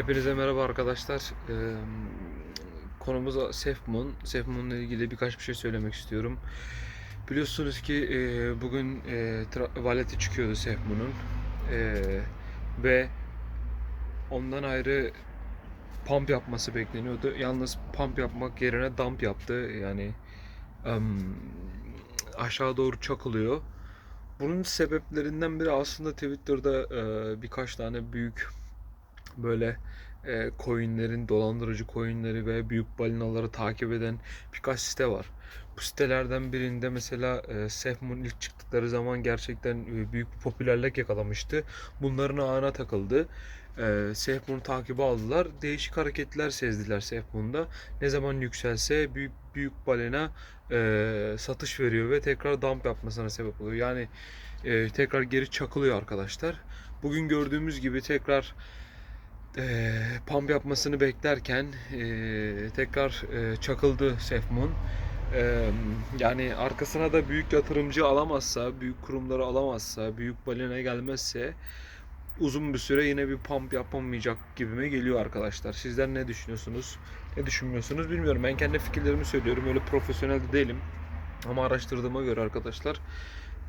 Hepinize merhaba arkadaşlar. Ee, konumuz Sefmon. Sefmon'la ilgili birkaç bir şey söylemek istiyorum. Biliyorsunuz ki e, bugün e, valeti çıkıyordu Sefmon'un. E, ve ondan ayrı pump yapması bekleniyordu. Yalnız pump yapmak yerine dump yaptı. Yani em, aşağı doğru çakılıyor. Bunun sebeplerinden biri aslında Twitter'da e, birkaç tane büyük böyle e, coinlerin, dolandırıcı coinleri ve büyük balinaları takip eden birkaç site var. Bu sitelerden birinde mesela e, Sefmon ilk çıktıkları zaman gerçekten e, büyük bir popülerlik yakalamıştı. Bunların ağına takıldı. E, Sefmon'u takibi aldılar. Değişik hareketler sezdiler Sefmon'da. Ne zaman yükselse büyük büyük balina e, satış veriyor ve tekrar dump yapmasına sebep oluyor. Yani e, tekrar geri çakılıyor arkadaşlar. Bugün gördüğümüz gibi tekrar e, pump yapmasını beklerken e, tekrar e, çakıldı Sefmon. E, yani arkasına da büyük yatırımcı alamazsa, büyük kurumları alamazsa, büyük balina gelmezse uzun bir süre yine bir pump yapamayacak gibime geliyor arkadaşlar. Sizler ne düşünüyorsunuz? Ne düşünmüyorsunuz bilmiyorum. Ben kendi fikirlerimi söylüyorum. Öyle profesyonel de değilim. Ama araştırdığıma göre arkadaşlar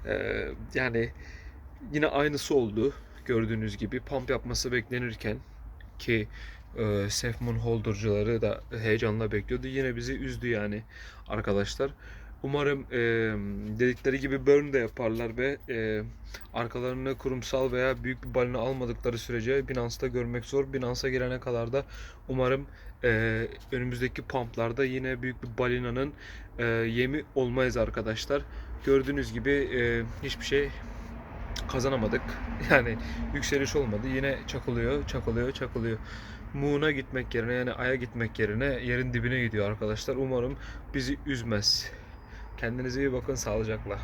e, yani yine aynısı oldu. Gördüğünüz gibi pump yapması beklenirken ki e, Sefmon holder'cıları da heyecanla bekliyordu. Yine bizi üzdü yani arkadaşlar. Umarım e, dedikleri gibi burn de yaparlar ve e, arkalarını kurumsal veya büyük bir balina almadıkları sürece Binance'da görmek zor. Binance'a gelene kadar da umarım e, önümüzdeki pumplarda yine büyük bir balinanın e, yemi olmayız arkadaşlar. Gördüğünüz gibi e, hiçbir şey kazanamadık. Yani yükseliş olmadı. Yine çakılıyor, çakılıyor, çakılıyor. Moon'a gitmek yerine yani Ay'a gitmek yerine yerin dibine gidiyor arkadaşlar. Umarım bizi üzmez. Kendinize iyi bakın sağlıcakla.